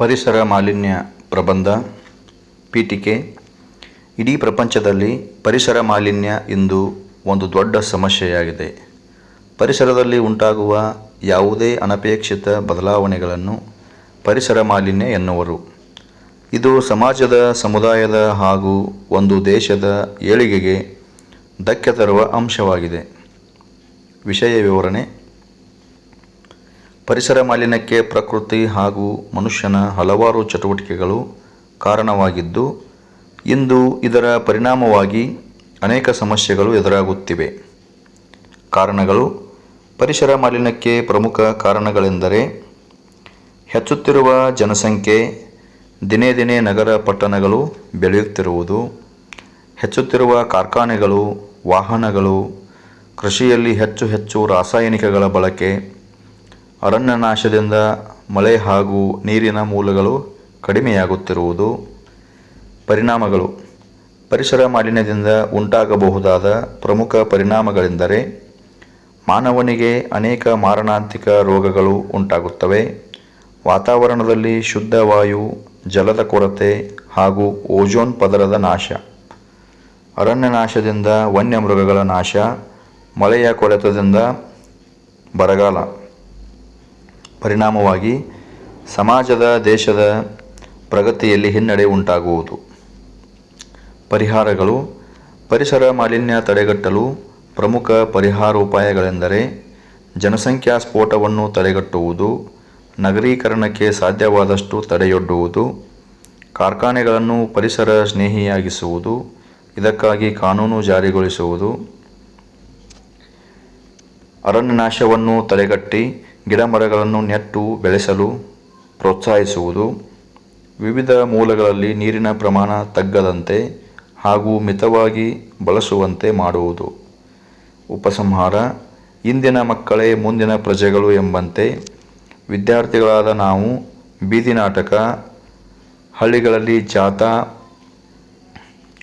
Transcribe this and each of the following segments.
ಪರಿಸರ ಮಾಲಿನ್ಯ ಪ್ರಬಂಧ, ಪೀಠಿಕೆ. ಇಡೀ ಪ್ರಪಂಚದಲ್ಲಿ ಪರಿಸರ ಮಾಲಿನ್ಯ ಇಂದು ಒಂದು ದೊಡ್ಡ ಸಮಸ್ಯೆಯಾಗಿದೆ. ಪರಿಸರದಲ್ಲಿ ಉಂಟಾಗುವ ಯಾವುದೇ ಅನಪೇಕ್ಷಿತ ಬದಲಾವಣೆಗಳನ್ನು ಪರಿಸರ ಮಾಲಿನ್ಯ ಎನ್ನುವರು. ಇದು ಸಮಾಜದ, ಸಮುದಾಯದ ಹಾಗೂ ಒಂದು ದೇಶದ ಏಳಿಗೆಗೆ ಧಕ್ಕೆ ತರುವ ಅಂಶವಾಗಿದೆ. ವಿಷಯ ವಿವರಣೆ. ಪರಿಸರ ಮಾಲಿನ್ಯಕ್ಕೆ ಪ್ರಕೃತಿ ಹಾಗೂ ಮನುಷ್ಯನ ಹಲವಾರು ಚಟುವಟಿಕೆಗಳು ಕಾರಣವಾಗಿದ್ದು, ಇಂದು ಇದರ ಪರಿಣಾಮವಾಗಿ ಅನೇಕ ಸಮಸ್ಯೆಗಳು ಎದುರಾಗುತ್ತಿವೆ. ಕಾರಣಗಳು, ಪರಿಸರ ಮಾಲಿನ್ಯಕ್ಕೆ ಪ್ರಮುಖ ಕಾರಣಗಳೆಂದರೆ, ಹೆಚ್ಚುತ್ತಿರುವ ಜನಸಂಖ್ಯೆ, ದಿನೇ ದಿನೇ ನಗರ ಪಟ್ಟಣಗಳು ಬೆಳೆಯುತ್ತಿರುವುದು, ಹೆಚ್ಚುತ್ತಿರುವ ಕಾರ್ಖಾನೆಗಳು, ವಾಹನಗಳು, ಕೃಷಿಯಲ್ಲಿ ಹೆಚ್ಚು ಹೆಚ್ಚು ರಾಸಾಯನಿಕಗಳ ಬಳಕೆ ಅರಣ್ಯ ನಾಶದಿಂದ ಮಳೆ ಹಾಗೂ ನೀರಿನ ಮೂಲಗಳು ಕಡಿಮೆಯಾಗುತ್ತಿರುವುದು ಪರಿಣಾಮಗಳು. ಪರಿಸರ ಮಾಲಿನ್ಯದಿಂದ ಉಂಟಾಗಬಹುದಾದ ಪ್ರಮುಖ ಪರಿಣಾಮಗಳೆಂದರೆ ಮಾನವನಿಗೆ ಅನೇಕ ಮಾರಣಾಂತಿಕ ರೋಗಗಳು ಉಂಟಾಗುತ್ತವೆ. ವಾತಾವರಣದಲ್ಲಿ ಶುದ್ಧ ವಾಯು, ಜಲದ ಕೊರತೆ ಹಾಗೂ ಓಜೋನ್ ಪದರದ ನಾಶ. ಅರಣ್ಯನಾಶದಿಂದ ವನ್ಯಮೃಗಗಳ ನಾಶ, ಮಳೆಯ ಕೊರತದಿಂದ ಬರಗಾಲ. ಪರಿಣಾಮವಾಗಿ ಸಮಾಜದ, ದೇಶದ ಪ್ರಗತಿಯಲ್ಲಿ ಹಿನ್ನಡೆ ಉಂಟಾಗುವುದು. ಪರಿಹಾರಗಳು, ಪರಿಸರ ಮಾಲಿನ್ಯ ತಡೆಗಟ್ಟಲು ಪ್ರಮುಖ ಪರಿಹಾರೋಪಾಯಗಳೆಂದರೆ ಜನಸಂಖ್ಯಾ ಸ್ಫೋಟವನ್ನು ತಡೆಗಟ್ಟುವುದು, ನಗರೀಕರಣಕ್ಕೆ ಸಾಧ್ಯವಾದಷ್ಟು ತಡೆಯೊಡ್ಡುವುದು, ಕಾರ್ಖಾನೆಗಳನ್ನು ಪರಿಸರ ಸ್ನೇಹಿಯಾಗಿಸುವುದು, ಇದಕ್ಕಾಗಿ ಕಾನೂನು ಜಾರಿಗೊಳಿಸುವುದು, ಅರಣ್ಯನಾಶವನ್ನು ತಡೆಗಟ್ಟಿ ಗಿಡಮರಗಳನ್ನು ನೆಟ್ಟು, ಬೆಳೆಸಲು, ಪ್ರೋತ್ಸಾಹಿಸುವುದು. ವಿವಿಧ ಮೂಲಗಳಲ್ಲಿ ನೀರಿನ ಪ್ರಮಾಣ ತಗ್ಗದಂತೆ ಹಾಗೂ ಮಿತವಾಗಿ ಬಳಸುವಂತೆ ಮಾಡುವುದು. ಉಪಸಂಹಾರ, ಇಂದಿನ ಮಕ್ಕಳೇ ಮುಂದಿನ ಪ್ರಜೆಗಳು ಎಂಬಂತೆ ವಿದ್ಯಾರ್ಥಿಗಳಾದ ನಾವು, ಬೀದಿ ನಾಟಕ, ಹಳ್ಳಿಗಳಲ್ಲಿ ಜಾಥಾ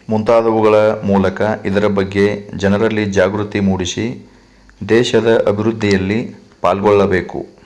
ಮುಂತಾದವುಗಳ ಮೂಲಕ ಇದರ ಬಗ್ಗೆ ಜನರಲ್ಲಿ ಜಾಗೃತಿ ಮೂಡಿಸಿ ದೇಶದ ಅಭಿವೃದ್ಧಿಯಲ್ಲಿ ಪಾಲ್ಗೊಳ್ಳಬೇಕು.